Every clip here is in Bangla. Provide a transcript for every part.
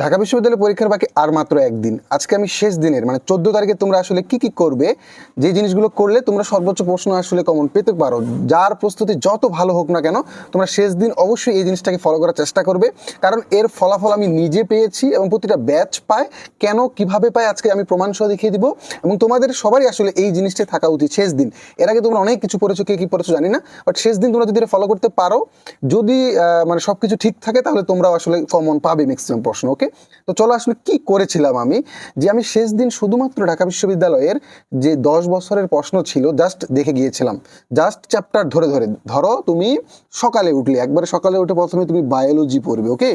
ঢাকা বিশ্ববিদ্যালয় পরীক্ষার বাকি আর মাত্র একদিন। আজকে আমি শেষ দিনের মানে চোদ্দ তারিখে তোমরা আসলে কি কি করবে, যে জিনিসগুলো করলে তোমরা সর্বোচ্চ প্রশ্ন আসলে কমন পেতে পারো। যার প্রস্তুতি যত ভালো হোক না কেন, তোমরা শেষ দিন অবশ্যই এই জিনিসটাকে ফলো করার চেষ্টা করবে। কারণ এর ফলাফল আমি নিজে পেয়েছি এবং প্রতিটা ব্যাচ পায়। কেন, কীভাবে পায়, আজকে আমি প্রমাণ সহ দেখিয়ে দিব। এবং তোমাদের সবারই আসলে এই জিনিসটা থাকা উচিত শেষ দিন। এর আগে তোমরা অনেক কিছু পড়েছো, কে কি পড়েছো জানি না বাট শেষ দিন তোমরা যদি ফলো করতে পারো, যদি মানে সবকিছু ঠিক থাকে, তাহলে তোমরাও আসলে কমন পাবে ম্যাক্সিমাম প্রশ্ন তো চলো আসলে কি করেছিলাম আমি? যে আমি শেষ দিন শুধুমাত্র ঢাকা বিশ্ববিদ্যালয়ের যে দশ বছরের প্রশ্ন ছিল জাস্ট দেখে গিয়েছিলাম। জাস্ট চ্যাপ্টার ধরে ধরে, ধরো তুমি সকালে উঠলে, একবারে সকালে উঠে প্রথমে তুমি বায়োলজি পড়বে ওকে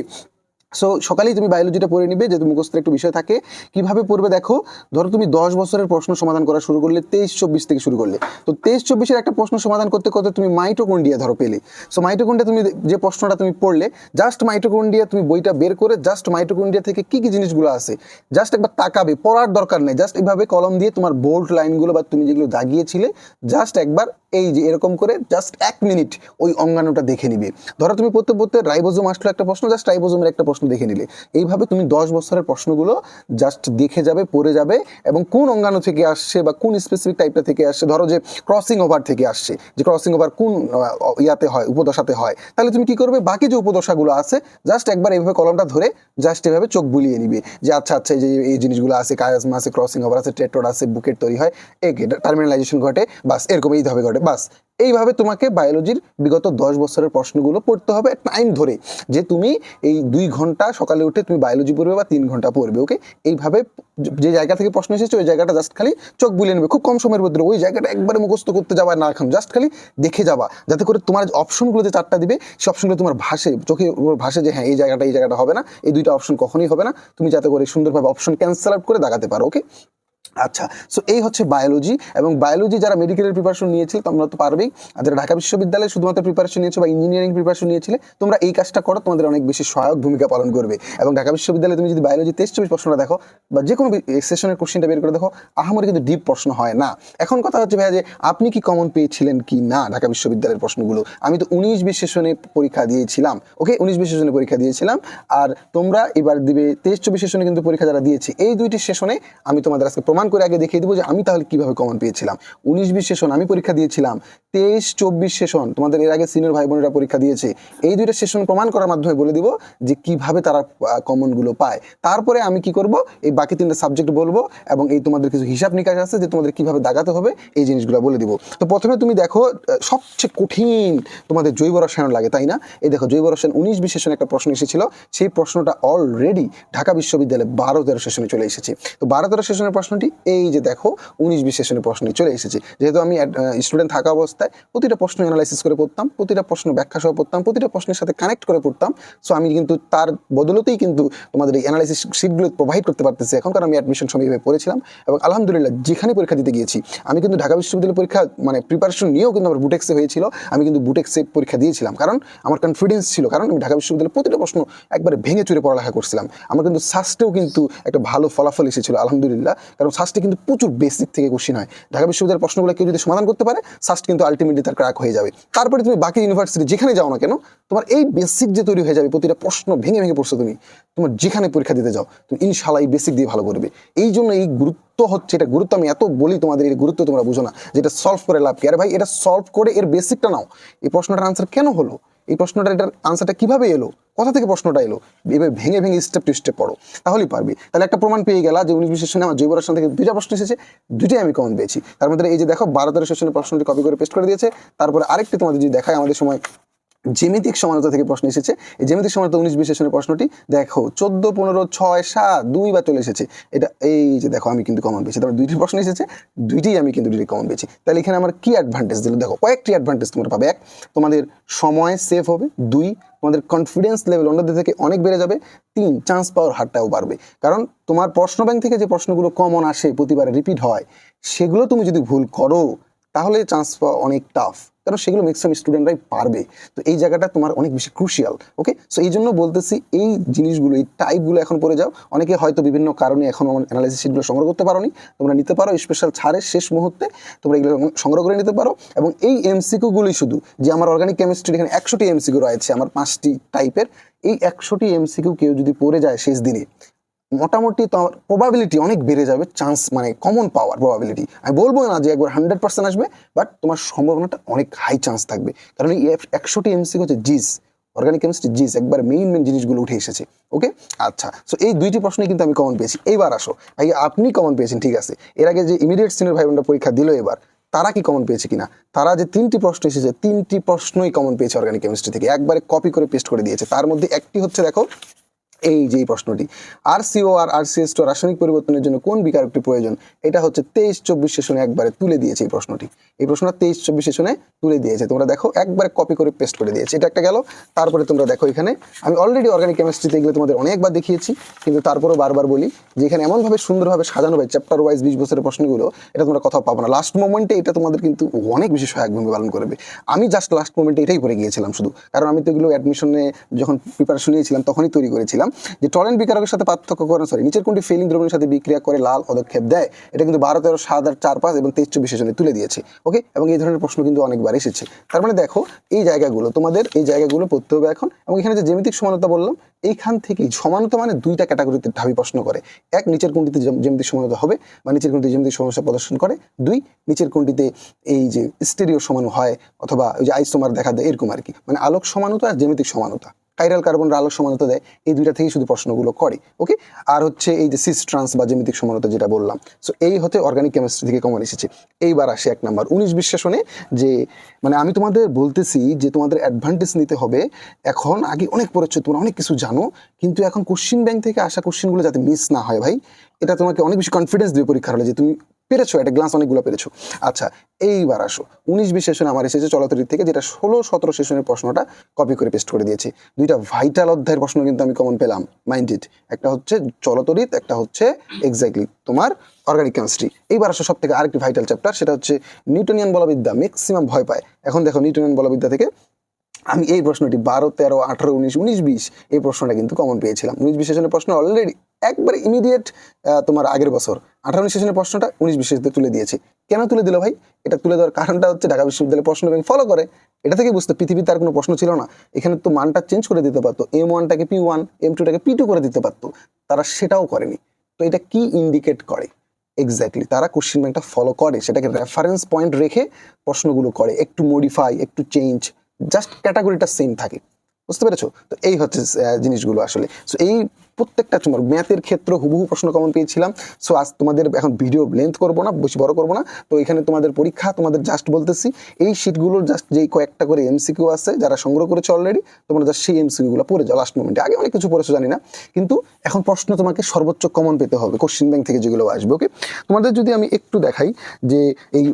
সো সকালেই তুমি বায়োলজিটা পড়ে নিবে, যেহেতু মুখস্থের একটু বিষয় থাকে। কীভাবে পড়বে দেখো, ধরো তুমি দশ বছরের প্রশ্ন সমাধান করা শুরু করলে তেইশ চব্বিশ থেকে শুরু করলে। তো তেইশ চব্বিশের একটা প্রশ্ন সমাধান করতে করতে তুমি মাইটোকন্ডিয়া ধরো পেলে। সো মাইটোকন্ডিয়া তুমি যে প্রশ্নটা তুমি পড়লে জাস্ট মাইটোকন্ডিয়া তুমি বইটা বের করে জাস্ট মাইটোকন্ডিয়া থেকে কি কি জিনিসগুলো আছে জাস্ট একবার তাকাবে, পড়ার দরকার নেই। জাস্ট এইভাবে কলম দিয়ে তোমার বোল্ড লাইনগুলো বা তুমি যেগুলো দাগিয়েছিলে জাস্ট একবার এই যে এরকম করে জাস্ট এক মিনিট ওই অঙ্গাণুটা দেখে নিবে। ধরো তুমি পড়তে পড়তে রাইবোজোম আসলো একটা প্রশ্ন জাস্ট রাইবোজোমের একটা প্রশ্ন দেখে নিলে। এইভাবে তুমি দশ বছরের প্রশ্নগুলো জাস্ট দেখে যাবে, পড়ে যাবে এবং কোন অঙ্গাণু থেকে আসছে বা কোন স্পেসিফিক টাইপটা থেকে আসছে, ধরো যে ক্রসিং ওভার থেকে আসছে, যে ক্রসিং ওভার কোন ইয়াতে হয়, উপদশাতে হয়। তাহলে তুমি কি করবে? বাকি যে উপদশাগুলো আছে জাস্ট একবার এইভাবে কলমটা ধরে জাস্ট এভাবে চোখ বুলিয়ে নিবে যে আচ্ছা আচ্ছা যে, এই জিনিসগুলো আছে, কায়াজমা আছে ক্রসিং ওভার আছে, টেট্রোড আছে, বুকেট তৈরি হয়, এক টার্মিনালাইজেশন ঘটে, বাস, এরকম এইভাবে ঘটে। বাস, এইভাবে তোমাকে বায়োলজির বিগত দশ বছরের প্রশ্নগুলো পড়তে হবে টাইম ধরে। যে তুমি এই দুই ঘণ্টা সকালে উঠে তুমি বায়োলজি পড়বে বা তিন ঘণ্টা পড়বে ওকে এইভাবে যে জায়গা থেকে প্রশ্ন এসেছে, ওই জায়গাটা জাস্ট খালি চোখ বুলিয়ে নেবে। খুব কম সময়ের মধ্যে ওই জায়গাটা একবারে মুখস্থ করতে যাবা না এখন জাস্ট খালি দেখে যাবা। যাতে করে তোমার অপশনগুলো যে চারটা দিবে সেই অপশনগুলো তোমার ভাসে, চোখে ভাসে যে হ্যাঁ এই জায়গাটা এই জায়গাটা হবে না, এই দুইটা অপশন কখনোই হবে না। তুমি যাতে করে সুন্দরভাবে অপশন ক্যান্সেল আউট করে দাগাতে পারো ওকে আচ্ছা সো এই হচ্ছে বায়োলজি এবং বায়োলজি যারা মেডিকেলের প্রিপারেশন নিয়েছিল, তোমরা তো পারবেই। আর যারা ঢাকা বিশ্ববিদ্যালয়ে শুধুমাত্র প্রিপারেশন নিয়েছো বা ইঞ্জিনিয়ারিং প্রিপারেশন নিয়েছিলে, তোমরা এই কাজটা করো, তোমাদের অনেক বেশি সহায়ক ভূমিকা পালন করবে। এবং ঢাকা বিশ্ববিদ্যালয়ে তুমি যদি বায়োলজি তেইশ চব্বিশ প্রশ্নটা দেখো, বা যে কোনো সেশনের কোশ্চেনটা বের করে দেখো, আহামরি কিন্তু ডিপ প্রশ্ন হয় না। এখন কথা হচ্ছে, ভাইয়া, যে আপনি কি কমন পেয়েছিলেন কি না ঢাকা বিশ্ববিদ্যালয়ের প্রশ্নগুলো? আমি তো উনিশ বিশ সেশনে পরীক্ষা দিয়েছিলাম ওকে উনিশ বিশ সেশনে পরীক্ষা দিয়েছিলাম। আর তোমরা এবার দিবে তেইশ চব্বিশ সেশনে কিন্তু পরীক্ষা যারা দিয়েছে, এই দুইটি সেশনে আমি তোমাদের আজকে প্রমাণ করে আগে দেখিয়ে দেবো যে আমি তাহলে কীভাবে কমন পেয়েছিলাম। উনিশ বিশ সেশন আমি পরীক্ষা দিয়েছিলাম, তেইশ চব্বিশ সেশন তোমাদের এর আগে সিনিয়র ভাই বোনেরা পরীক্ষা দিয়েছে। এই দুইটা সেশন প্রমাণ করার মাধ্যমে বলে দিব যে কীভাবে তারা কমনগুলো পায়। তারপরে আমি কি করব? এই বাকি তিনটা সাবজেক্ট বলব এবং এই তোমাদের কিছু হিসাব নিকাশ আছে যে তোমাদের কীভাবে দাগাতে হবে, এই জিনিসগুলো বলে দিব। তো প্রথমে তুমি দেখো সবচেয়ে কঠিন তোমাদের জৈব রসায়ন লাগে, তাই না? এই দেখো, জৈব রসায়ন উনিশ বিশ সেশনে একটা প্রশ্ন এসেছিল। সেই প্রশ্নটা অলরেডি ঢাকা বিশ্ববিদ্যালয়ে বারো তেরো সেশনে চলে এসেছে। তো বারো তেরো সেশনের প্রশ্নটি এই যে দেখো উনিশ বিশ সেশনের প্রশ্নটি চলে এসেছে। যেহেতু আমি স্টুডেন্ট থাকা অবস্থায় প্রতিটা প্রশ্ন অ্যানালাইসিস করে পড়তাম, প্রতিটা প্রশ্ন ব্যাখ্যা সহ পড়তাম, প্রতিটা প্রশ্নের সাথে কানেক্ট করে পড়তাম। সো আমি কিন্তু তার বদলতেই কিন্তু তোমাদের এই অ্যানালাইসিস শিটগুলো প্রোভাইড করতে পারতেছি এখন, কারণ আমি অ্যাডমিশন সময় এভাবে পড়েছিলাম। এবং আলহামদুলিল্লাহ, যেখানে পরীক্ষা দিতে গিয়েছি, আমি কিন্তু ঢাকা বিশ্ববিদ্যালয় পরীক্ষা মানে প্রিপারেশন নিয়েও কিন্তু আমার বুটেক্সে হয়েছিল, আমি কিন্তু বুটেক্সে পরীক্ষা দিয়েছিলাম। কারণ আমার কনফিডেন্স ছিল, কারণ আমি ঢাকা বিশ্ববিদ্যালয়ে প্রতিটা প্রশ্ন একবারে ভেঙে চুরে পড়ালেখা করছিলাম। আমার কিন্তু সাস্টেও কিন্তু একটা ভালো ফলাফল এসেছিল, আলহামদুলিল্লাহ। কারণ সাস্টে কিন্তু প্রচুর বেসিক থেকে কোশ্চিন হয়। ঢাকা বিশ্ববিদ্যালয়ের প্রশ্নগুলো কেউ যদি সমাধান করতে পারে সাস্ট কিন্তু আলটিমেটলি তার ক্র্যাক হয়ে যাবে। তারপরে তুমি বাকি ইউনিভার্সিটি যেখানে যাও না কেন, তোমার এই বেসিক যে তৈরি হয়ে যাবে, প্রতিটা প্রশ্ন ভেঙে ভেঙে পড়ছো তুমি, তোমার যেখানে পরীক্ষা দিতে যাও, তুমি ইনশাল্লাহ এই বেসিক দিয়ে ভালো করবে। এই জন্য এই গুরুত্ব হচ্ছে, এটা গুরুত্ব আমি এত বলি তোমাদের এই গুরুত্ব তোমরা বুঝো না যেটা সলভ করে লাভ কি? আরে ভাই, এটা সলভ করে এর বেসিকটা নাও। এই প্রশ্নটার আনসার কেন হলো? এই প্রশ্নটা এটার আনসারটা কীভাবে এলো? কোথা থেকে প্রশ্নটা এলো? এভাবে ভেঙে ভেঙে স্টেপ টু স্টেপ পড়ো। তাহলেই পারবে। তাহলে একটা প্রমাণ পেয়ে গেলা যে উনিশ বিশেষ আমার জৈব রসায়ন থেকে দুইটা প্রশ্ন এসেছে, দুইটাই আমি কমন পেয়েছি। তার মধ্যে এই যে দেখো, বারো তেরো সেশনের প্রশ্নটি কপি করে পেস্ট করে দিয়েছে। তারপরে আরেকটি তোমাদের যদি দেখায় আমাদের সময় জ্যামিতিক সমানতা থেকে প্রশ্ন এসেছে। এই জ্যামিতিক সমানতা উনিশ বিশেষণের প্রশ্নটি, দেখো, চোদ্দ, পনেরো, ছয়, সাত, দুই বা চলে এসেছে। এটা এই যে দেখো, আমি কিন্তু কমন পেয়েছি। তারপর দুইটি প্রশ্ন এসেছে দুইটি আমি কিন্তু দুইটি কমন পেয়েছি। তাহলে এখানে আমার কি অ্যাডভান্টেজ দিল? দেখো, কয়েকটি অ্যাডভান্টেজ তোমরা পাবে। এক, তোমাদের সময় সেভ হবে। দুই, তোমাদের কনফিডেন্স লেভেল অন্যদের থেকে অনেক বেড়ে যাবে। তিন চান্স পাওয়ার হারটাও বাড়বে। কারণ তোমার প্রশ্ন ব্যাংক থেকে যে প্রশ্নগুলো কমন আসে, প্রতিবারে রিপিট হয়, সেগুলো তুমি যদি ভুল করো তাহলে চান্স পাওয়া অনেক টাফ কারণ সেগুলো ম্যাক্সিমাম স্টুডেন্টরাই পারবে। তো এই জায়গাটা তোমার অনেক বেশি ক্রুশিয়াল ওকে সো এই জন্য বলতেছি, এই জিনিসগুলো, এই টাইপগুলো এখন পড়ে যাও। অনেকে হয়তো বিভিন্ন কারণে এখন অ্যানালাইসিস শিটগুলো সংগ্রহ করতে পারোনি। তোমরা নিতে পারো স্পেশাল ছাড়ের শেষ মুহূর্তে, তোমরা এগুলো সংগ্রহ করে নিতে পারো। এবং এই এমসিকিউগুলোই শুধু, যে আমার অর্গানিক কেমিস্ট্রি এখানে একশোটি এমসিকিউ রয়েছে, আমার পাঁচটি টাইপের এই একশোটি এমসিকিউ কেউ যদি পড়ে যায় শেষ দিনে মোটামুটি তোমার প্রবাবিলিটি অনেক বেড়ে যাবে চান্স মানে কমন পাওয়ার প্রবাবিলিটি আমি বলব না যে একবার হান্ড্রেড পার্সেন্ট আসবে বাট তোমার সম্ভাবনাটা অনেক হাই চান্স থাকবে। কারণ এই একশোটি এমসিকিউ হচ্ছে জিস অর্গানিক কেমিস্ট্রি জিস একবার মেইন মেইন জিনিসগুলো উঠে এসেছে ওকে আচ্ছা সো এই দুইটি প্রশ্নই কিন্তু আমি কমন পেয়েছি। এইবার আসো ভাই আপনি কমন পেয়েছেন, ঠিক আছে। এর আগে যে ইমিডিয়েট সিনিয়র ভাই বোনরা পরীক্ষা দিল এবার, তারা কি কমন পেয়েছে কিনা? তারা যে তিনটি প্রশ্ন এসেছে, তিনটি প্রশ্নই কমন পেয়েছে অর্গানিক কেমিস্ট্রি থেকে। একবারে কপি করে পেস্ট করে দিয়েছে। তার মধ্যে একটি হচ্ছে, দেখো এই যে প্রশ্নটি আর সিও আর আর সিএস টু রাসায়নিক পরিবর্তনের জন্য কোন বিকারকটি প্রয়োজন? এটা হচ্ছে তেইশ চব্বিশ সেশনে একবারে তুলে দিয়েছে এই প্রশ্নটি। এই প্রশ্নটা তেইশ চব্বিশ সেশনে তুলে দিয়েছে। তোমরা দেখো, একবারে কপি করে পেস্ট করে দিয়েছে। এটা একটা গেল, তারপরে তোমরা দেখো এখানে, আমি অলরেডি অর্গানিক কেমিস্ট্রিতে এগুলো তোমাদের অনেকবার দেখিয়েছি, কিন্তু তারপরেও বারবার বলি যে এখানে এমনভাবে সুন্দরভাবে সাজানো হয় চ্যাপ্টার ওয়াইজ বিশ বছরের প্রশ্নগুলো, এটা তোমরা কোথাও পাবো না। লাস্ট মোমেন্টে এটা তোমাদের কিন্তু অনেক বেশি সহায়ক ভূমিকা পালন করবে। আমি জাস্ট লাস্ট মোমেন্টে এটাই করে গিয়েছিলাম শুধু। কারণ আমি তো এগুলো অ্যাডমিশনে যখন প্রিপারেশন নিয়েছিলাম, তখনই তৈরি করেছিলাম। যে টরেন্ট বিকারকের সাথে পার্থক্য করেন সরি নিচের কোনটি ফেলিং দ্রবণের সাথে বিক্রিয়া করে লাল পদক্ষেপ দেয়, এটা কিন্তু বারো তেরো সাত আর চার পাঁচ এবং তেইশ চব্বিশ জন্য তুলে দিয়েছে ওকে এবং এই ধরনের প্রশ্ন কিন্তু অনেকবার এসেছে। তার মানে দেখো, এই জায়গাগুলো, তোমাদের এই জায়গাগুলো পড়তে হবে এখন, এবং এখানে যে জ্যামিতিক সমানতা বললাম, এইখান থেকেই সমানতা মানে দুইটা ক্যাটাগরিতে ঢাবি প্রশ্ন করে। এক, নিচের কোনটিতে জ্যাম- জ্যামিতিক সমানতা হবে, বা নিচের কোনটি জ্যামিতিক সমস্যা প্রদর্শন করে। দুই, নিচের কোনটিতে এই যে স্টেরিও সমান হয়, অথবা ওই যে আইসোমার দেখা দেয়, এরকম আর কি। মানে আলোক সমানতা আর জ্যামিতিক সমানতা। কাইরাল কার্বন আলোক সমানতা দেয়, এই দুইটা থেকেই শুধু প্রশ্নগুলো করে ওকে আর হচ্ছে এই যে সিস ট্রান্স বা জ্যামিতিক সমানতা যেটা বললাম সো এই হতে অর্গানিক কেমিস্ট্রি থেকে কমন এসেছে। এইবার আসে এক নাম্বার, উনিশ বিশ্লেষণে যে মানে আমি তোমাদের বলতেছি যে তোমাদের অ্যাডভান্টেজ নিতে হবে, এখন আগে অনেক পড়েছো, তোমরা অনেক কিছু জানো, কিন্তু এখন কোশ্চিন ব্যাংক থেকে আসা কোশ্চিনগুলো যাতে মিস না হয় ভাই, এটা তোমাকে অনেক বেশি কনফিডেন্স দেবে পরীক্ষার হলে যে তুমি পেরেছ? একটা গ্লাস অনেকগুলো পেরেছ। আচ্ছা এইবার আসো। উনিশ বিশ সেশন আমার এসেছে চলাতরি থেকে, যেটা ষোলো সতেরো সেশনের প্রশ্নটা কপি করে পেস্ট করে দিয়েছি। দুইটা ভাইটাল অধ্যায়ের প্রশ্ন কিন্তু আমি কমন পেলাম। মাইন্ডেড একটা হচ্ছে চলতরিত, একটা হচ্ছে এক্স্যাক্টলি তোমার অর্গানিক কেমিস্ট্রি এইবার আসো সব থেকে আরেকটি ভাইটাল চ্যাপ্টার সেটা হচ্ছে নিউটনিয়ান বলবিদ্যা ম্যাক্সিমাম ভয় পায়। এখন দেখো নিউটনিয়ান বলবিদ্যা থেকে আমি এই প্রশ্নটি বারো, তেরো, আঠারো, উনিশ উনিশ, বিশ এই প্রশ্নটা কিন্তু কমন পেয়েছিলাম। উনিশ বিশ সেশনের প্রশ্ন অলরেডি একবারে ইমিডিয়েট তোমার আগের বছর। আঠারো সেশনের প্রশ্নটা উনিশ বিশ সেশনে তুলে দিয়েছে। কেন তুলে দিল ভাই? এটা তুলে দেওয়ার কারণটা হচ্ছে ঢাকা বিশ্ববিদ্যালয়ের প্রশ্ন ব্যাংক ফলো করে। এটা থেকে বুঝতে পৃথিবীতে আর কোনো প্রশ্ন ছিল না। এখানে তো মানটা চেঞ্জ করে দিতে পারতো। এম ওয়ানটাকে পি ওয়ান এম টুটাকে পি টু করে দিতে পারতো। তারা সেটাও করেনি। তো এটা কি ইন্ডিকেট করে? এক্স্যাক্টলি তারা কোশ্চিন ব্যাংকটা ফলো করে। সেটাকে রেফারেন্স পয়েন্ট রেখে প্রশ্নগুলো করে। একটু মডিফাই একটু চেঞ্জ জাস্ট ক্যাটাগরিটা সেম থাকে। বুঝতে পেরেছ? তো এই হচ্ছে জিনিসগুলো আসলে। সো এই প্রত্যেকটা তোমার ম্যাথের ক্ষেত্রে হুবহু প্রশ্ন কমন পেয়েছিলাম। সো আজ তোমাদের এখন ভিডিও লেন্থ করব না, বেশি বড় করব না। তো এখানে তোমাদের পরীক্ষা, তোমাদের জাস্ট বলতেছি। এই শিটগুলোর জাস্ট যেই কয়েকটা করে এমসিকিউ আছে, যারা সংগ্রহ করেছে অলরেডি তোমরা জাস্ট সেই এমসিকিউগুলো পড়ে যাও। লাস্ট মোমেন্টে আগে অনেক কিছু পড়েছো, জানি না। কিন্তু এখন প্রশ্ন তোমাকে সর্বোচ্চ কমন পেতে হবে কোশ্চিন ব্যাংক থেকে যেগুলো আসবে ওকে তোমাদের যদি আমি একটু দেখাই যে এই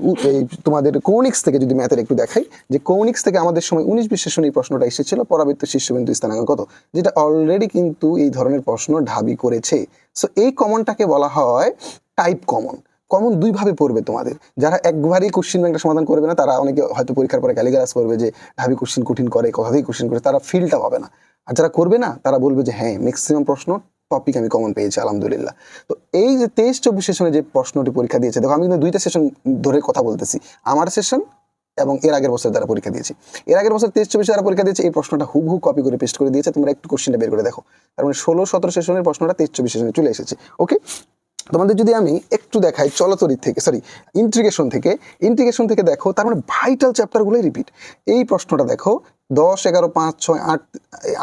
তোমাদের কৌনিক্স থেকে যদি ম্যাথের একটু দেখাই, যে কৌনিক্স থেকে আমাদের সময় উনিশ বিশ্লেষণ এই প্রশ্নটা এসেছিল, পরাবৃত্ত শীর্ষবিন্দু স্থানাঙ্ক কত? যেটা অলরেডি কিন্তু এই ধরনের প্রশ্ন ঢাবি করেছে। সো এই কমনটাকে বলা হয় টাইপ কমন কমন দুইভাবে পড়বে তোমাদের। যারা একবারই কোশ্চিন ব্যাংকটা সমাধান করবে না, তারা অনেকে হয়তো পরীক্ষার পরে গ্যালিগারাস করবে যে, ঢাবি কোশ্চিন কঠিন করে কথা থেকে কোশ্চিন করে, তারা ফিলটা পাবে না। আর যারা করবে না, তারা বলবে যে হ্যাঁ ম্যাক্সিমাম প্রশ্ন টপিক আমি কমন পেয়েছি, আলহামদুলিল্লাহ। তো এই যে তেইশ চব্বিশ সেশনে যে প্রশ্নটি পরীক্ষা দিয়েছে, দেখো আমি কিন্তু দুইটা সেশন ধরে কথা বলতেছি। আমার সেশন এবং এর আগের বছর দ্বারা পরীক্ষা দিয়েছি। এর আগের বছর তেইশ, চব্বিশ দ্বারা পরীক্ষা দিয়েছে, এই প্রশ্নটা হুবহু কপি করে পেস্ট করে দিয়েছে। তোমরা একটু কোশ্চেনটা বের করে দেখো। তার মানে ষোলো, সতেরো সেশনের প্রশ্নটা তেইশ, চব্বিশ সেশনে চলে এসেছে। ওকে তোমাদের যদি আমি একটু দেখাই চলতরিত থেকে সরি ইন্ট্রিগেশন থেকে ইন্ট্রিগেশন থেকে দেখো, তার মানে ভাইটাল চ্যাপ্টারগুলোই রিপিট এই প্রশ্নটা দেখো দশ, এগারো, পাঁচ, ছয়, আট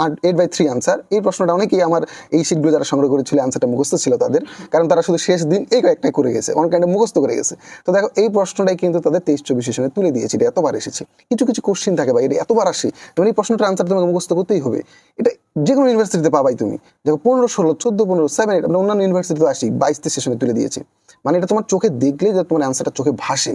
আট এইট বাই থ্রি আনসার এই প্রশ্নটা অনেকেই আমার এই সিটগুলো যারা সংগ্রহ করেছিল আনসারটা মুখস্থ ছিল তাদের। কারণ তারা শুধু শেষ দিন এই কয়েকটাই করে গেছে, অনেক কাইন্ডে মুখস্থ করে গেছে। তো দেখো, এই প্রশ্নটাই কিন্তু তাদের তেইশ চব্বিশ সেশনে তুলে দিয়েছে, এটা এতবার এসেছে। কিছু কিছু কোশ্চিন থাকে বা এটা এতবার আসে। যেমন এই প্রশ্নটার আনসার তোমাকে মুখস্থ করতেই হবে। এটা যে কোনো ইউনিভার্সিটিতে পাবাই তুমি। দেখো, পনেরো, ষোলো, চোদ্দ, পনেরো সেভেন এইট আমরা অন্যান্য ইউনিভার্সিটিতে আসি বাইশ তেইশ সেশনে তুলে দিয়েছে। মানে এটা তোমার চোখে দেখলে যে তোমার আনসারটা চোখে ভাসে।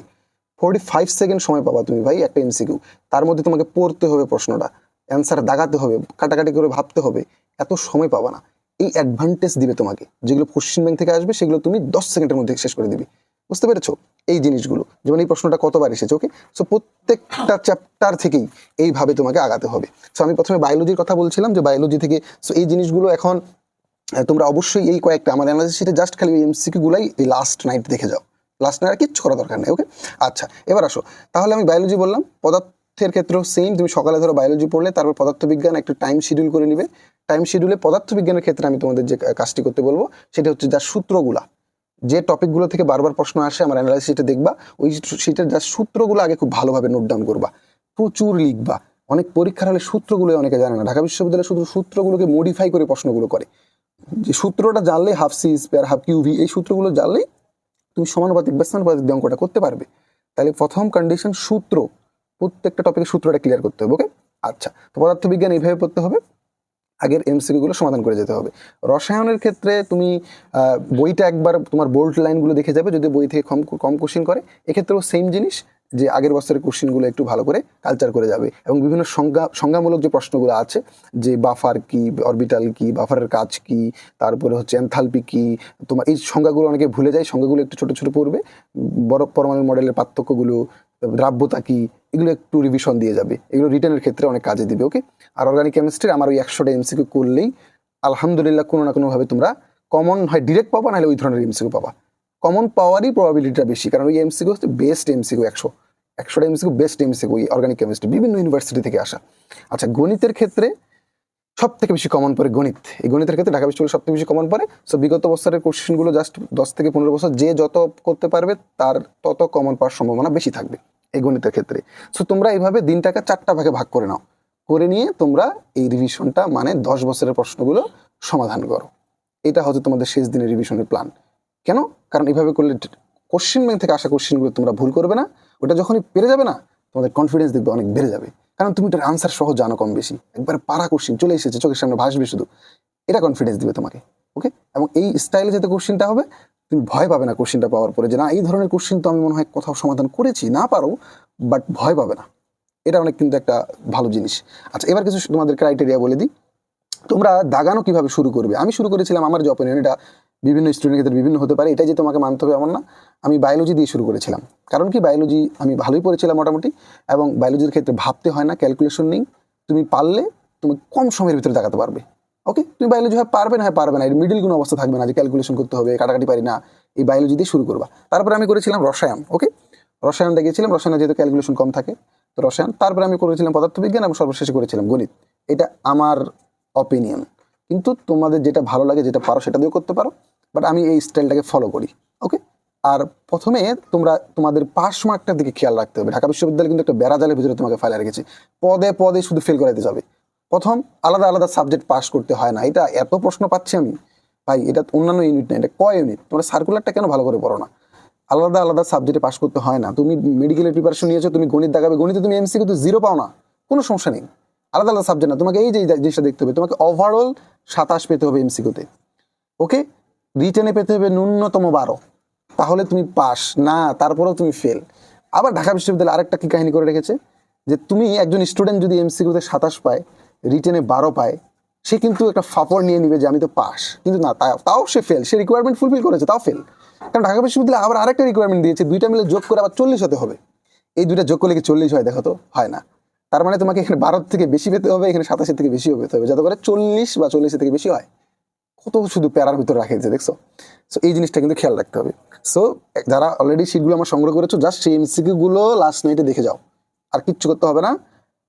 ফোর্টি ফাইভ সেকেন্ড সময় পাবা তুমি ভাই একটা এমসিকিউ তার মধ্যে তোমাকে পড়তে হবে প্রশ্নটা অ্যান্সার দাগাতে হবে, কাটাকাটি করে ভাবতে হবে, এত সময় পাবা না। এই অ্যাডভান্টেজ দিবে তোমাকে, যেগুলো কোশ্চিন ব্যাংক থেকে আসবে, সেগুলো তুমি দশ সেকেন্ডের মধ্যে শেষ করে দিবে। বুঝতে পেরেছ? এই জিনিসগুলো, যেমন এই প্রশ্নটা কতবার এসেছে ওকে সো প্রত্যেকটা চ্যাপ্টার থেকেই এইভাবে তোমাকে আগাতে হবে। সো আমি প্রথমে বায়োলজির কথা বলছিলাম, যে বায়োলজি থেকে সো এই জিনিসগুলো এখন তোমরা অবশ্যই এই কয়েকটা, আমার অ্যানালাইসিস শিটে জাস্ট খালি এমসিকিউ গুলাই, এই লাস্ট নাইট দেখে যাও। নাইট আর কিচ্ছু করা দরকার নেই ওকে আচ্ছা এবার আসো। তাহলে আমি বায়োলজি বললাম, পদার্থের ক্ষেত্রেও সেম তুমি সকালে ধরো বায়োলজি পড়লে, তারপর পদার্থবিজ্ঞান একটা টাইম শিডিউল করে নিবে। টাইম শিডিউলে পদার্থবিজ্ঞানের ক্ষেত্রে আমি তোমাদের যে কাজটি করতে বলব, সেটা হচ্ছে যার সূত্রগুলা। যে টপিকগুলো থেকে বারবার প্রশ্ন আসে, আমার অ্যানালাইসিস শিটে দেখবা, ওই শিটের যার সূত্রগুলো আগে খুব ভালোভাবে নোট ডাউন করবা। প্রচুর লিখবা। অনেক পরীক্ষার হলে সূত্রগুলো অনেকে জানে না। ঢাকা বিশ্ববিদ্যালয়ে শুধু সূত্রগুলোকে মডিফাই করে প্রশ্নগুলো করে। যে সূত্রটা জানলে half C square half QV এই সূত্রগুলো জানলেই তুমি সমানুপাতিক ব্যস্তানুপাতিক দিয়ে অঙ্কটা করতে পারবে। তাহলে প্রথম কন্ডিশন সূত্র, প্রত্যেকটা টপিকের সূত্রটা ক্লিয়ার করতে হবে ওকে আচ্ছা তো পদার্থবিজ্ঞান এইভাবে পড়তে হবে। আগের এমসিকিউগুলো সমাধান করে যেতে হবে। রসায়নের ক্ষেত্রে তুমি বইটা একবার তোমার বোল্ট লাইনগুলো দেখে যাবে, যদি বই থেকে কম কম কোশ্চিন করে। এক্ষেত্রেও সেম জিনিস। যে আগের বছরের কোশ্চিনগুলো একটু ভালো করে কালচার করে যাবে। এবং বিভিন্ন সংজ্ঞা, সংজ্ঞামূলক যে প্রশ্নগুলো আছে, যে বাফার কি অরবিটাল কি বাফারের কাজ কি, তারপরে হচ্ছে এনথালপি কি, তোমার এই সংজ্ঞাগুলো অনেকে ভুলে যায়, সংজ্ঞাগুলো একটু ছোট ছোট পড়বে, বড় পরমাণু মডেলের পার্থক্যগুলো, দ্রাব্যতা কি, এগুলো একটু রিভিশন দিয়ে যাবে। এগুলো রিটার্নের ক্ষেত্রে অনেক কাজে দিবে ওকে আর অর্গানিক কেমিস্ট্রি আমার ওই একশোটা এমসিকিউ করলেই আলহামদুলিল্লাহ কোনো না কোনোভাবে তোমরা কমন হয় ডিরেক্ট পাবা, নাহলে ওই ধরনের এমসিকিউ পাবা। কমন পাওয়ারই প্রবাবিলিটিটা বেশি, কারণ ওই এমসিকিউ হচ্ছে বেস্ট এমসিকিউ একশো। একশোটা MCQ best MCQ organic chemistry বিভিন্ন ইউনিভার্সিটি থেকে আসা। আচ্ছা গণিতের ক্ষেত্রে সব থেকে বেশি কমন পড়ে গণিত। এই গণিতের ক্ষেত্রে ঢাকা বিশ্ববিদ্যালয় সব থেকে বেশি কমন পড়ে। সো বিগত বছরের কোশ্চেনগুলো জাস্ট দশ থেকে পনেরো বছর যে যত করতে পারবে, তার তত কমন পাওয়ার সম্ভাবনা বেশি থাকবে এই গণিতের ক্ষেত্রে। সো তোমরা এইভাবে দিনটাকে চারটা ভাগে ভাগ করে নাও। করে নিয়ে তোমরা এই রিভিশনটা মানে দশ বছরের প্রশ্নগুলো সমাধান করো। এটা হচ্ছে তোমাদের শেষ দিনের রিভিশনের প্ল্যান কেন? কারণ এভাবে করলে কোশ্চেন ব্যাংক থেকে আসা কোশ্চেনগুলো তোমরা ভুল করবে না। ওটা যখনই পেরে যাবে না, তোমাদের কনফিডেন্স দেখবে অনেক বেড়ে যাবে। কারণ তুমি এটার আনসার সহ জানো কম বেশি। একবার পারা কোশ্চেন চলে এসেছে, চোখের সামনে ভাসবে শুধু। এটা কনফিডেন্স দিবে তোমাকে ওকে এবং এই স্টাইলে যাতে কোশ্চেনটা হবে, তুমি ভয় পাবে না কোশ্চেনটা পাওয়ার পরে যে, না, এই ধরনের কোশ্চেন তো আমি মনে হয় কোথাও সমাধান করেছি, না পারো বাট ভয় পাবে না। এটা অনেক কিন্তু একটা ভালো জিনিস। আচ্ছা এবার কিছু তোমাদের ক্রাইটেরিয়া বলে দিই। তোমরা দাগানো কীভাবে শুরু করবে? আমি শুরু করেছিলাম আমার যে অপিনিয়ন এটা বিভিন্ন স্টুডেন্টের ক্ষেত্রে বিভিন্ন হতে পারে। এটাই যে তোমাকে মানতে হবে এমন না। আমি বায়োলজি দিয়ে শুরু করেছিলাম। কারণ কি? বায়োলজি আমি ভালোই পড়েছিলাম মোটামুটি। এবং বায়োলজির ক্ষেত্রে ভাবতে হয় না ক্যালকুলেশন নেই। তুমি পারলে তুমি কম সময়ের ভিতরে দেখাতে পারবে। ওকে তুমি বায়োলজি হয় পারবে না হয় পারবে না। এর মিডিল কোনো অবস্থা থাকবে না যে ক্যালকুলেশন করতে হবে, কাটাকাটি পারি না। এই বায়োলজি দিয়ে শুরু করবা। তারপরে আমি করেছিলাম রসায়ন। ওকে রসায়ন গিয়েছিলাম। রসায়নে যেহেতু ক্যালকুলেশন কম থাকে, তো রসায়ন। তারপরে আমি করেছিলাম পদার্থবিজ্ঞান এবং সর্বশেষে করেছিলাম গণিত। এটা আমার অপিনিয়ন কিন্তু তোমাদের যেটা ভালো লাগে, যেটা পারো, সেটা দিয়েও করতে পারো বাট আমি এই স্টাইলটাকে ফলো করি ওকে আর প্রথমে তোমরা, তোমাদের পাস মার্কটার দিকে খেয়াল রাখতে হবে। ঢাকা বিশ্ববিদ্যালয় কিন্তু একটা বেড়া জালের ভিতরে তোমাকে ফেলে রেখেছে। পদে পদে শুধু ফেল করাইতে যাবে। প্রথম, আলাদা আলাদা সাবজেক্ট পাস করতে হয় না। এটা এত প্রশ্ন পাচ্ছি আমি। ভাই, এটা অন্যান্য ইউনিট না, এটা কয় ইউনিট তোমরা সার্কুলারটা কেন ভালো করে পড়ো না? আলাদা আলাদা সাবজেক্টে পাস করতে হয় না। তুমি মেডিকেলের প্রিপারেশন নিয়েছো, তুমি গণিত দেখাবে। গণিতে তুমি এমসি কিন্তু জিরো পাও না। কোনো সমস্যা নেই। আলাদা আলাদা সাবজেক্ট না। তোমাকে এই যে জিনিসটা দেখতে হবে, তোমাকে ওভারঅল সাতাশ পেতে হবে এমসিকিউতে ওকে রিটেনে পেতে হবে ন্যূনতম বারো। তাহলে তুমি পাস। না, তারপরেও তুমি ফেল আবার ঢাকা বিশ্ববিদ্যালয় আরেকটা কি কাহিনী করে রেখেছে? যে তুমি একজন স্টুডেন্ট যদি এমসিকিউতে সাতাশ পায় রিটেনে বারো পায়, সে কিন্তু একটা ফাপড় নিয়ে নিবে যে আমি তো পাস। কিন্তু না, তাও সে ফেল সে রিকোয়ারমেন্ট ফুলফিল করেছে, তাও ফেল কারণ ঢাকা বিশ্ববিদ্যালয় আবার আরেকটা রিকোয়ারমেন্ট দিয়েছে, দুইটা মিলে যোগ করে আবার চল্লিশ হতে হবে। এই দুইটা যোগ করলে কি চল্লিশ হয়, দেখো তো? হয় না। তার মানে তোমাকে এখানে বারো থেকে বেশি পেতে হবে, এখানে সাতাশের থেকে বেশিও পেতে হবে। যাতে করে চল্লিশ বা চল্লিশের থেকে বেশি হয়। কত শুধু প্যারার ভিতরে রাখেছে দেখছ? সো এই জিনিসটা কিন্তু খেয়াল রাখতে হবে। সো যারা অলরেডি সিটগুলো আমার সংগ্রহ করেছ জাস্ট সেই এমসিকিউ গুলো লাস্ট নাইটে দেখে যাও। আর কিচ্ছু করতে হবে না।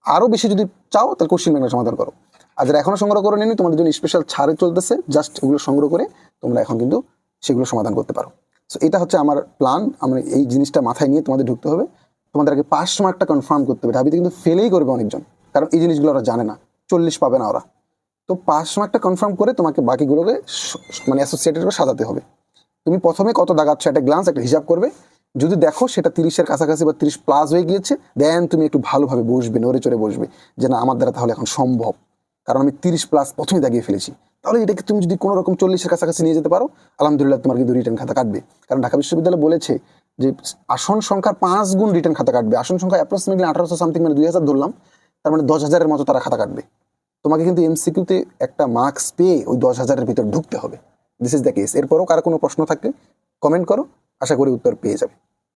আরও বেশি যদি চাও, তাহলে কোশ্চিন ব্যাংকের সমাধান করো। আর যারা এখনও সংগ্রহ করে নিনি তোমাদের জন্য স্পেশাল ছাড়ে চলতেছে। জাস্ট এগুলো সংগ্রহ করে তোমরা এখন কিন্তু সেগুলো সমাধান করতে পারো। সো এটা হচ্ছে আমার প্ল্যান আমার এই জিনিসটা মাথায় নিয়ে তোমাদের ঢুকতে হবে। তোমাদের আগে পাস মার্কটা কনফার্ম করতে হবে। ঢাবিতে কিন্তু ফেলেই করবে অনেকজন। কারণ এই জিনিসগুলো ওরা জানে না। চল্লিশ পাবে না ওরা। তো পাস মার্কটা কনফার্ম করে তোমাকে বাকিগুলোকে মানে অ্যাসোসিয়েটেড করে সাজাতে হবে। তুমি প্রথমে কত দাগাচ্ছ একটা গ্লান্স একটা হিসাব করবে। যদি দেখো সেটা তিরিশের কাছাকাছি বা তিরিশ প্লাস হয়ে গিয়েছে দেন তুমি একটু ভালোভাবে বসবে, নড়ে চড়ে বসবে যে না, আমার দ্বারা তাহলে এখন সম্ভব। কারণ আমি তিরিশ প্লাস প্রথমে দাগিয়ে ফেলেছি। তাহলে এটাকে তুমি যদি কোনো রকম চল্লিশের কাছাকাছি নিয়ে যেতে পারো, আলহামদুলিল্লাহ তোমার কিন্তু রিটার্ন খাতা কাটবে। কারণ ঢাকা বিশ্ববিদ্যালয় বলেছে যে আসন সংখ্যার পাঁচ গুণ রিটার্ন খাতা কাটবে। আসন সংখ্যা অ্যাপ্রক্সিমেটলি আঠারোশো সামথিং মানে দুই হাজার ধরলাম, তার মানে দশ হাজারের মতো তারা খাতা কাটবে। তোমাকে কিন্তু এমসিকিউতে একটা মার্কস পেয়ে ওই দশ হাজারের ভিতর ঢুকতে হবে। দিস ইজ দ্য কেস এরপরও কারও কোনো প্রশ্ন থাকলে কমেন্ট করো, আশা করি উত্তর পেয়ে যাবে।